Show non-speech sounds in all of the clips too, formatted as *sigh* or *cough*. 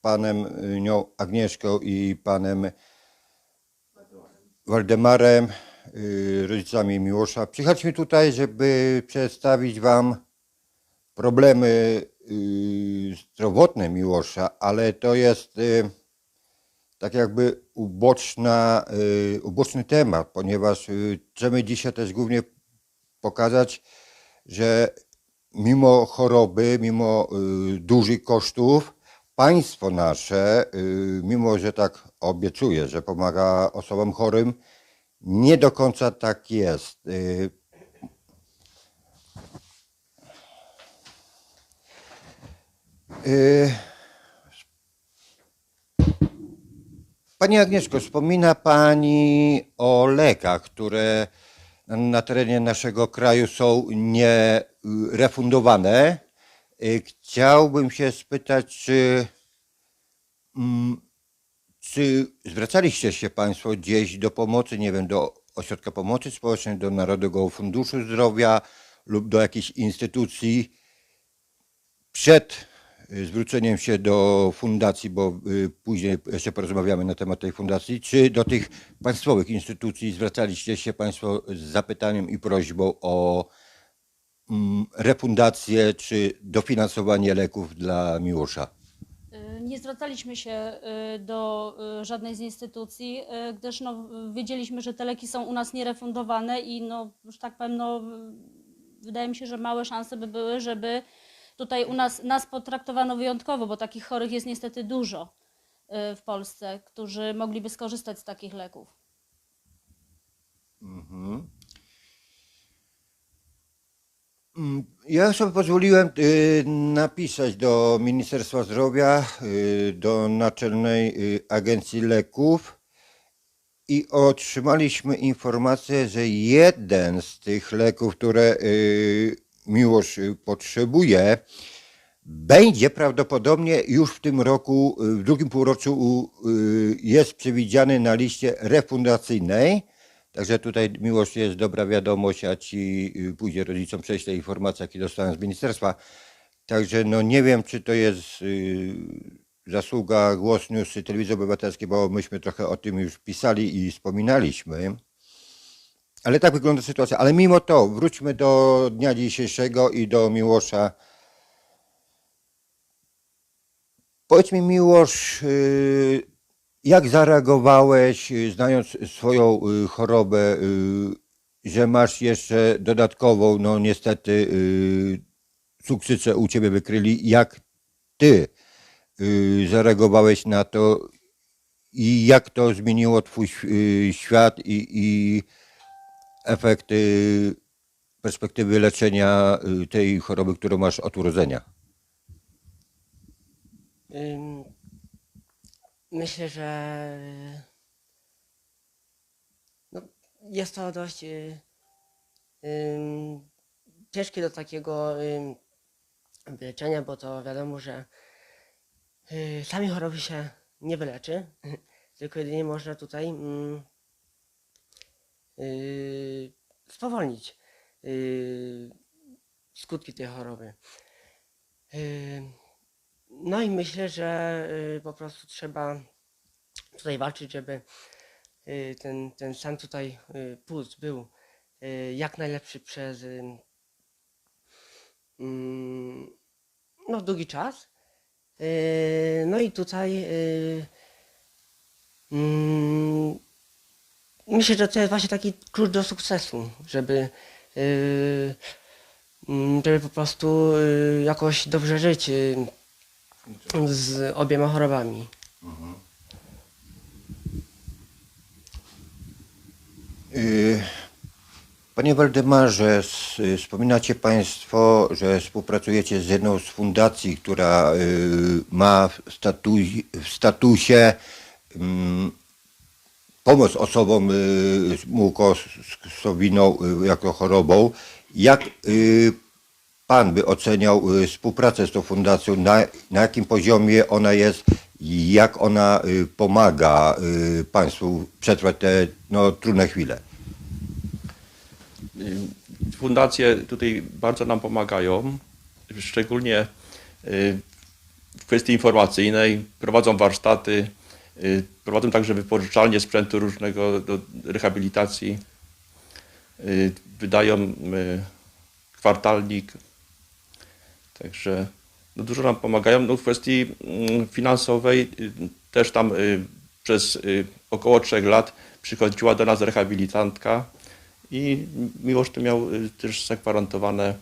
panem y, nią Agnieszką i panem Waldemarem, y, rodzicami Miłosza. Przyjechaliśmy tutaj, żeby przedstawić wam problemy y, zdrowotne Miłosza, ale to jest tak jakby uboczna, uboczny temat, ponieważ chcemy dzisiaj też głównie pokazać, że mimo choroby, mimo dużych kosztów, państwo nasze, y, mimo że tak obiecuje, że pomaga osobom chorym, nie do końca tak jest. Y, y, Pani Agnieszko, wspomina Pani o lekach, które na terenie naszego kraju są nierefundowane. Y, Chciałbym się spytać, czy, mm, czy zwracaliście się Państwo gdzieś do pomocy, nie wiem, do Ośrodka Pomocy Społecznej, do Narodowego Funduszu Zdrowia lub do jakiejś instytucji przed y, zwróceniem się do fundacji, bo y, później jeszcze porozmawiamy na temat tej fundacji, czy do tych państwowych instytucji zwracaliście się Państwo z zapytaniem i prośbą o refundację czy dofinansowanie leków dla Miłosza? Y, Nie zwracaliśmy się y, do y, żadnej z instytucji, gdyż no, wiedzieliśmy, że te leki są u nas nierefundowane i no, że tak powiem, no, wydaje mi się, że małe szanse by były, żeby tutaj u nas nas potraktowano wyjątkowo, bo takich chorych jest niestety dużo w Polsce, którzy mogliby skorzystać z takich leków. Mm, Ja sobie pozwoliłem y, napisać do Ministerstwa Zdrowia, y, do Naczelnej y, Agencji Leków i otrzymaliśmy informację, że jeden z tych leków, które Miłosz potrzebuje, będzie prawdopodobnie już w tym roku, w drugim półroczu jest przewidziany na liście refundacyjnej. Także tutaj miłość jest dobra wiadomość, a ci y, później rodzicom prześlę informacje, jakie dostałem z ministerstwa. Także no nie wiem, czy to jest y, zasługa Głos News Telewizji Obywatelskiej, bo myśmy trochę o tym już pisali i wspominaliśmy. Ale tak wygląda sytuacja. Ale mimo to wróćmy do dnia dzisiejszego i do Miłosza. Powiedz mi Miłosz, y, jak zareagowałeś, y, znając swoją y, chorobę, y, że masz jeszcze dodatkową, no niestety, cukrzycę u ciebie wykryli. Jak ty zareagowałeś na to i jak to zmieniło twój świat i, i efekty perspektywy leczenia tej choroby, którą masz od urodzenia? Ym, Myślę, że no, jest to dość y, ym, ciężkie do takiego ym, wyleczenia, bo to wiadomo, że y, sami choroby się nie wyleczy, *laughs* tylko jedynie można tutaj mm, y, spowolnić y, skutki tej choroby. Y, no i myślę, że y, po prostu trzeba tutaj walczyć, żeby y, ten, ten stan tutaj y, puls był jak najlepszy przez mm, no, długi czas. No i tutaj mm, myślę, że to jest właśnie taki klucz do sukcesu, żeby mm, żeby po prostu jakoś dobrze żyć z obiema chorobami. Y, Panie Waldemarze, y, wspominacie Państwo, że współpracujecie z jedną z fundacji, która y, ma w, statuś, w statusie mm, pomoc osobom z mukosowiną jako chorobą. Jak Pan by oceniał y, współpracę z tą fundacją? Na, na jakim poziomie ona jest? Jak ona y, pomaga y, Państwu przetrwać te no, trudne chwile? Fundacje tutaj bardzo nam pomagają, szczególnie w kwestii informacyjnej, prowadzą warsztaty, prowadzą także wypożyczalnie sprzętu różnego do rehabilitacji, wydają kwartalnik, także no dużo nam pomagają. No w kwestii mm, finansowej y, też tam y, przez y, około trzech lat przychodziła do nas rehabilitantka i Miłosz to miał też zagwarantowane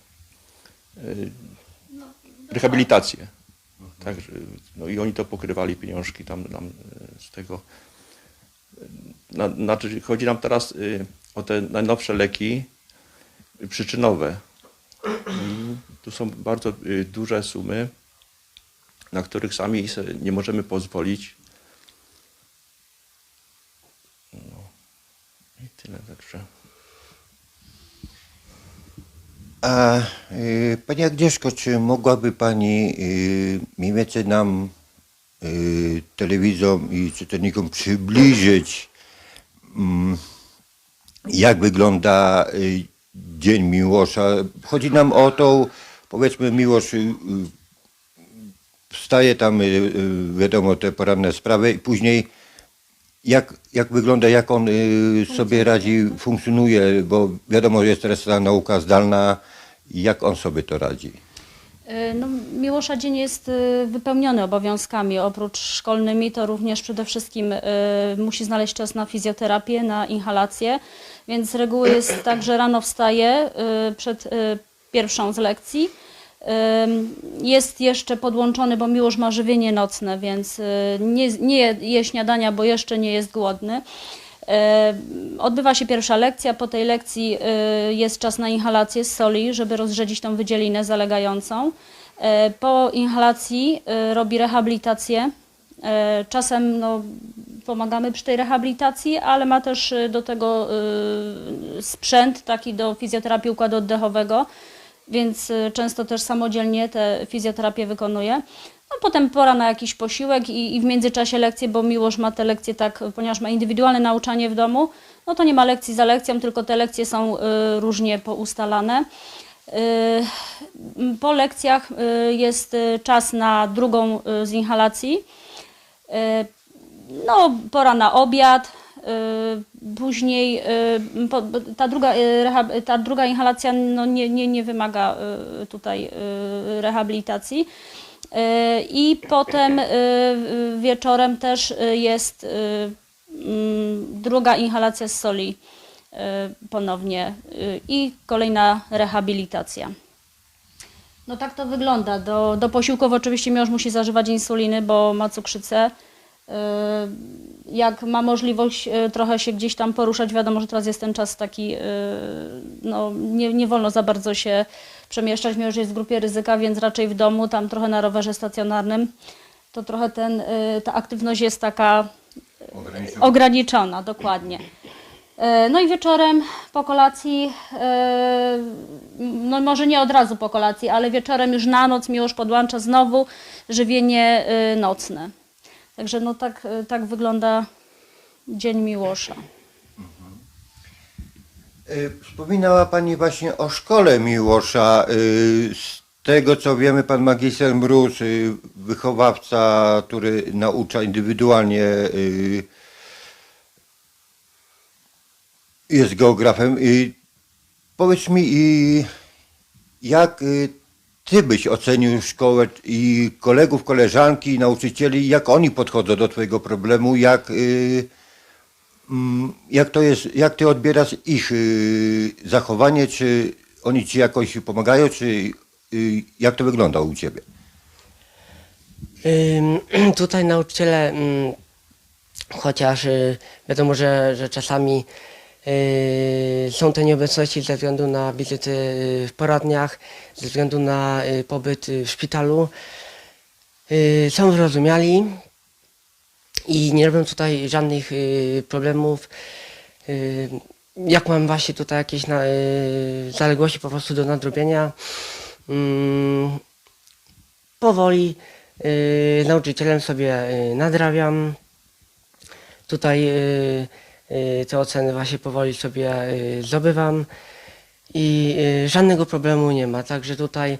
y, rehabilitację. Także, no i oni to pokrywali pieniążki tam nam z tego. Na, znaczy chodzi nam teraz o te najnowsze leki przyczynowe. I tu są bardzo y, duże sumy, na których sami nie możemy pozwolić. No i tyle także. A y, Pani Agnieszko, czy mogłaby Pani y, mniej więcej nam, y, telewizom i czytelnikom przybliżyć, mm, jak wygląda y, Dzień Miłosza? Chodzi nam o tą, powiedzmy, Miłosz y, y, wstaje tam, y, wiadomo, te poranne sprawy i później jak, jak wygląda, jak on sobie radzi, funkcjonuje, bo wiadomo, jest teraz ta nauka zdalna, jak on sobie to radzi. Y, No, Miłosza dzień jest y, wypełniony obowiązkami. Oprócz szkolnymi, to również przede wszystkim y, musi znaleźć czas na fizjoterapię, na inhalację. Więc z reguły jest *clears throat* tak, że rano wstaje przed pierwszą z lekcji. Jest jeszcze podłączony, bo Miłosz ma żywienie nocne, więc nie, nie je śniadania, bo jeszcze nie jest głodny. E, Odbywa się pierwsza lekcja. Po tej lekcji y, jest czas na inhalację z soli, żeby rozrzedzić tą wydzielinę zalegającą. E, Po inhalacji robi rehabilitację. E, Czasem no, pomagamy przy tej rehabilitacji, ale ma też do tego sprzęt taki do fizjoterapii układu oddechowego, więc często też samodzielnie tę fizjoterapię wykonuje. No, potem pora na jakiś posiłek i, i w międzyczasie lekcje, bo Miłosz ma te lekcje tak, ponieważ ma indywidualne nauczanie w domu, no to nie ma lekcji za lekcją, tylko te lekcje są y, różnie poustalane. Y, po lekcjach y, jest czas na drugą z inhalacji. No, pora na obiad. Później ta druga, ta druga inhalacja no, nie, nie, nie wymaga tutaj rehabilitacji. Y, I potem y, wieczorem też y, jest mm, druga inhalacja z soli ponownie i kolejna rehabilitacja. No tak to wygląda. Do, do posiłków oczywiście mąż musi zażywać insuliny, bo ma cukrzycę. Yy, Jak ma możliwość yy, trochę się gdzieś tam poruszać, wiadomo, że teraz jest ten czas taki, yy, no nie, nie wolno za bardzo się przemieszczać, mimo że jest w grupie ryzyka, więc raczej w domu, tam trochę na rowerze stacjonarnym, to trochę ten, ta aktywność jest taka ograniczona, dokładnie. E, No i wieczorem po kolacji, no może nie od razu po kolacji, ale wieczorem już na noc Miłosz podłącza znowu żywienie nocne. Także no tak, e, tak wygląda dzień Miłosza. Y, Wspominała Pani właśnie o szkole Miłosza. Y, Z tego co wiemy, Pan magister Mróz, wychowawca, który naucza indywidualnie, jest geografem. Powiedz mi, jak Ty byś ocenił szkołę i kolegów, koleżanki, nauczycieli, jak oni podchodzą do Twojego problemu, jak... y, Mm, Jak to jest, jak ty odbierasz ich y, zachowanie, czy oni ci jakoś pomagają, czy y, jak to wygląda u ciebie? *clears throat* Tutaj nauczyciele, ym, chociaż y, wiadomo, że, że czasami są te nieobecności ze względu na wizyty y, w poradniach, ze względu na y, pobyt w szpitalu, są wyrozumiali i nie robią tutaj żadnych problemów. Jak mam właśnie tutaj jakieś zaległości po prostu do nadrobienia, powoli nauczycielem sobie nadrabiam. Tutaj te oceny właśnie powoli sobie y, zdobywam i y, żadnego problemu nie ma. Także tutaj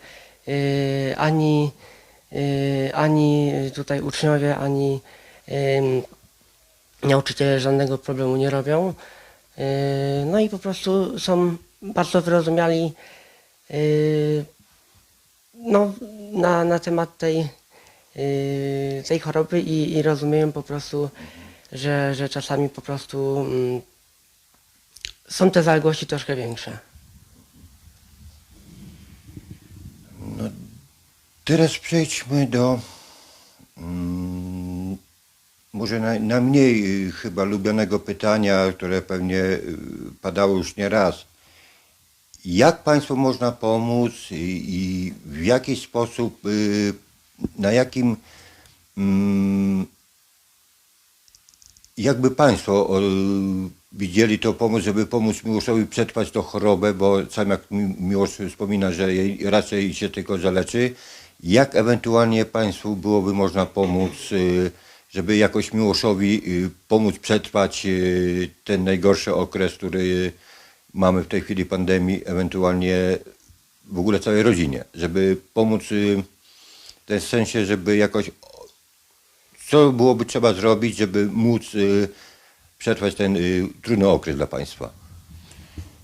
y, ani y, ani tutaj uczniowie, ani nauczyciele żadnego problemu nie robią. Y, No i po prostu są bardzo wyrozumiali y, no, na, na temat tej, y, tej choroby i, i rozumieją po prostu, że, że czasami po prostu mm, są te zaległości troszkę większe. Teraz przejdźmy do mm, może na, na mniej y, chyba lubianego pytania, które pewnie y, padało już nie raz. Jak Państwu można pomóc i, i w jaki sposób, y, na jakim, mm, jakby Państwo y, widzieli to pomoc, żeby pomóc Miłoszowi przetrwać tą chorobę, bo sam jak Mi- Miłosz wspomina, że raczej się tylko zaleczy, jak ewentualnie Państwu byłoby można pomóc, y, żeby jakoś Miłoszowi y, pomóc przetrwać ten najgorszy okres, który mamy w tej chwili pandemii, ewentualnie w ogóle całej rodzinie, żeby pomóc w tym sensie, żeby jakoś co byłoby trzeba zrobić, żeby móc y, przetrwać ten y, trudny okres dla Państwa?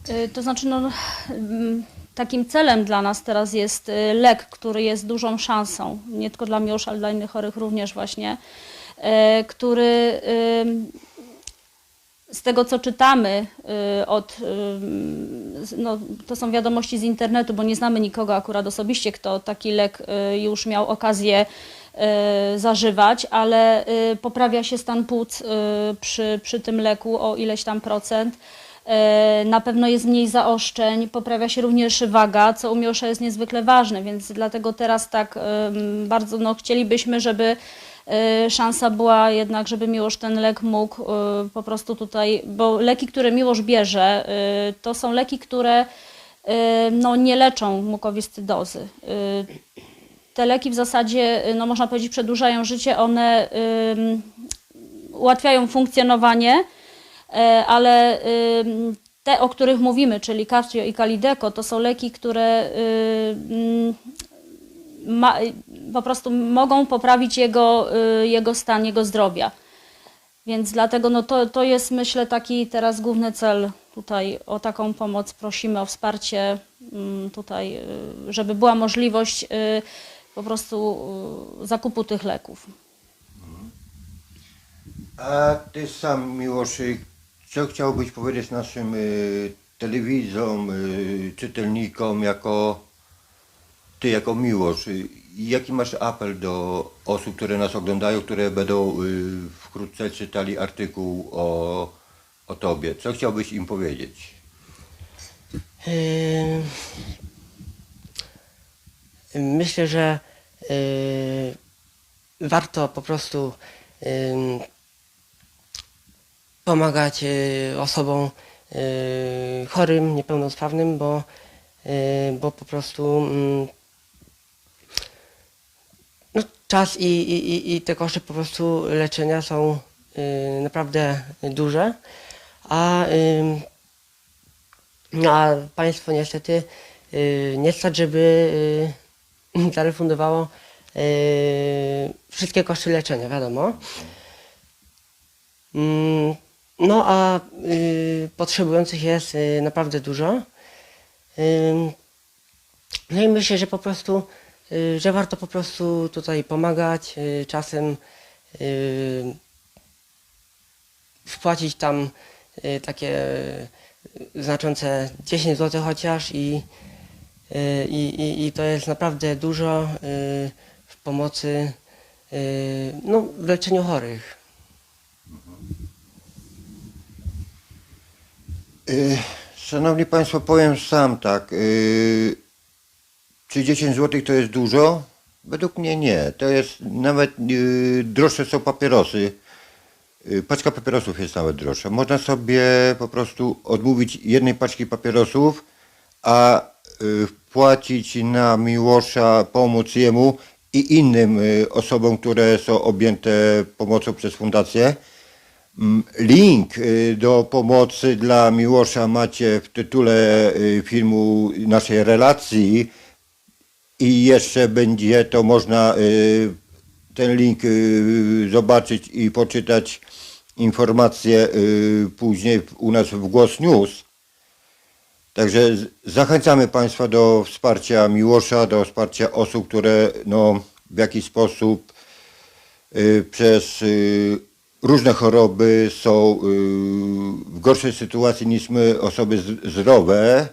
Y, To znaczy, no, mm, takim celem dla nas teraz jest y, lek, który jest dużą szansą, nie tylko dla Miłosza, ale dla innych chorych również właśnie, y, który z tego, co czytamy od, no, to są wiadomości z internetu, bo nie znamy nikogo akurat osobiście, kto taki lek już miał okazję zażywać, ale y, poprawia się stan płuc y, przy, przy tym leku o ileś tam procent. Na pewno jest mniej zaoszczeń, poprawia się również waga, co u Miłosza jest niezwykle ważne, więc dlatego teraz tak bardzo no, chcielibyśmy, żeby szansa była jednak, żeby Miłosz ten lek mógł po prostu tutaj, bo leki, które Miłosz bierze, to są leki, które no, nie leczą mukowiscydozy. Te leki w zasadzie, e, no, można powiedzieć, przedłużają życie, one ułatwiają funkcjonowanie, E, ale te, o których mówimy, czyli Kaftrio i Kalideco, to są leki, które ma, po prostu mogą poprawić jego, y, jego stan, jego zdrowia. Więc dlatego no to, to jest myślę taki teraz główny cel tutaj o taką pomoc prosimy o wsparcie tutaj, y, żeby była możliwość y, po prostu y, zakupu tych leków. A ty sam, Miłoszy, co chciałbyś powiedzieć naszym y, telewidzom, y, czytelnikom, jako ty, jako Miłosz? Y, jaki masz apel do osób, które nas oglądają, które będą y, wkrótce czytali artykuł o, o tobie? Co chciałbyś im powiedzieć? Yy, Myślę, że yy, warto po prostu yy, pomagać yy, osobom chorym, niepełnosprawnym, bo, bo po prostu mm, no, czas i, i, i- te koszty po prostu leczenia są naprawdę duże, a a państwo niestety y, nie stać, żeby y, *clears throat* zarefundowało y, wszystkie koszty leczenia, wiadomo. Mm, No a y, potrzebujących jest y, naprawdę dużo. Ym, No i myślę, że po prostu, że warto po prostu tutaj pomagać, czasem wpłacić tam y, takie y, znaczące 10 zł chociaż i, i, i, i to jest naprawdę dużo y, w pomocy y, no, w leczeniu chorych. Y, Szanowni Państwo, powiem sam tak. Czy 10 zł to jest dużo? Według mnie nie. To jest nawet droższe są papierosy. Paczka papierosów jest nawet droższa. Można sobie po prostu odmówić jednej paczki papierosów, a wpłacić na Miłosza, pomóc jemu i innym y, osobom, które są objęte pomocą przez fundację. Mm, Link y, do pomocy dla Miłosza macie w tytule y, filmu naszej relacji i jeszcze będzie to można y, ten link y, zobaczyć i poczytać informacje y, później u nas w Głos News. Także zachęcamy Państwa do wsparcia Miłosza, do wsparcia osób, które no, w jakiś sposób y, przez y, różne choroby są y, w gorszej sytuacji niż my, osoby z- zdrowe.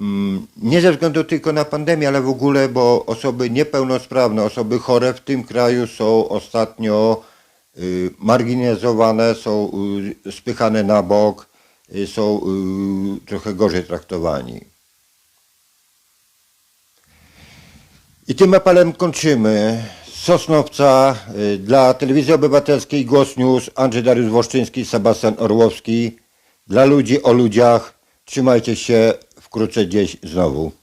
Mm, Nie ze względu tylko na pandemię, ale w ogóle, bo osoby niepełnosprawne, osoby chore w tym kraju są ostatnio y, marginalizowane, są y, spychane na bok, są y, trochę gorzej traktowani. I tym apelem kończymy. Sosnowca y, dla Telewizji Obywatelskiej Głos News Andrzej Dariusz Woszczyński, Sebastian Orłowski. Dla ludzi o ludziach. Trzymajcie się wkrótce gdzieś znowu.